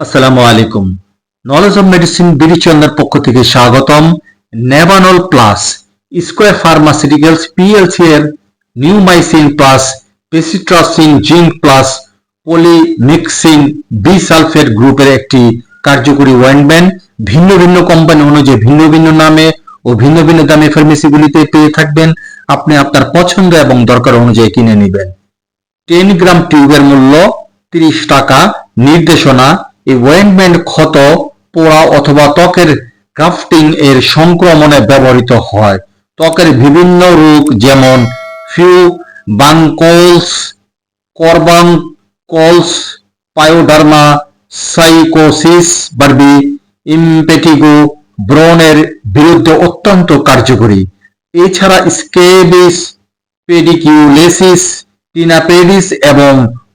আসসালামু আলাইকুম। Knowledge of medicine বিরিচন্দ্রের পক্ষ থেকে স্বাগতম। Nebanol plus Square pharmaceuticals PLC এর neomycin plus bacitracin zinc plus polymyxin B sulphate গ্রুপের একটি কার্যকরী ওয়েন্টম্যান ভিন্ন ভিন্ন কোম্পানি অনুযায়ী ভিন্ন ভিন্ন নামে ও ভিন্ন ভিন্ন দামে ফার্মেসিগুলিতে পেয়ে থাকবেন। আপনি আপনার পছন্দ এবং দরকার অনুযায়ী কিনে নেবেন। টেন গ্রাম টিউবের মূল্য তিরিশ টাকা। নির্দেশনা এই ওয়েন্টমেন্ট ক্ষত, পোড়া অথবা ত্বকের ক্রাফটিং এর সংক্রমণে ব্যবহৃত হয়। ত্বকের বিভিন্ন রোগ যেমন furuncles carbuncles pyoderma, sycosis, barbae, impetigo ব্রনের বিরুদ্ধে অত্যন্ত কার্যকরী। এছাড়া স্কেবিস, পেডিকিউলেসিস, টিনাপেডিস এবং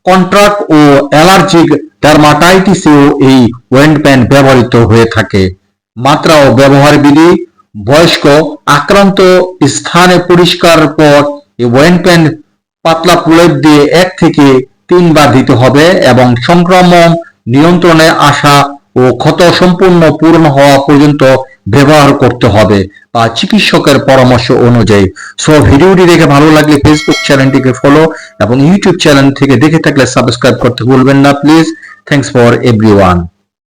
কন্ট্রাক্ট ও অ্যালার্জিক ডার্মাটাইটিসেও এই ওয়েন্টপ্যান ব্যবহৃত হয়ে থাকে। মাত্রা ও ব্যবহার বিধি, বয়স্ক, আক্রান্ত, স্থানে পরিষ্কার পর এই ওয়েন্টপ্যান পাতলা প্রলেপ দিয়ে এক থেকে তিনবার দিতে হবে এবং সংক্রমণ নিয়ন্ত্রণে আসা ও ক্ষত সম্পূর্ণ পূর্ণ হওয়া পর্যন্ত ব্যবহার করতে হবে বা চিকিৎসকের পরামর্শ অনুযায়ী। সো ভিডিওটি দেখে ভালো লাগলে ফেসবুক চ্যানেলটিকে ফলো এবং ইউটিউব চ্যানেল থেকে দেখে থাকলে সাবস্ক্রাইব করতে ভুলবেন না প্লিজ থ্যাংকস ফর এভরিওয়ান